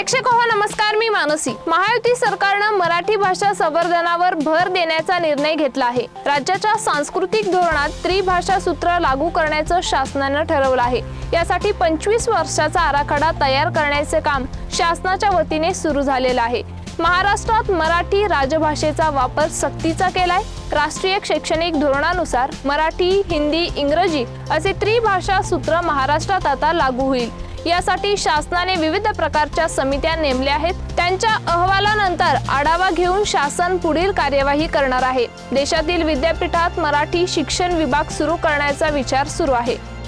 प्रेक्षक हो नमस्कार मी मानसी. महायुती सरकारनं मराठी भाषा संवर्धनावर भर देण्याचा निर्णय घेतला आहे. राज्याच्या सांस्कृतिक धोरणात त्रिभाषा सूत्र लागू करण्याचं शासनानं ठरवलं आहे. यासाठी पंचवीस वर्षाचा आराखडा तयार करण्याचे काम शासनाच्या वतीने सुरू झालेलं आहे. महाराष्ट्रात मराठी राजभाषेचा वापर सक्तीचा केलाय. राष्ट्रीय शैक्षणिक धोरणानुसार मराठी हिंदी इंग्रजी असे त्रिभाषा सूत्र महाराष्ट्रात आता लागू होईल. यासाठी शासनाने विविध प्रकारच्या समित्या नेमल्या आहेत. त्यांच्या अहवालानंतर आढावा घेऊन शासन पुढील कार्यवाही करणार आहे. देशातील विद्यापीठात मराठी शिक्षण विभाग सुरू करण्याचा विचार सुरू आहे.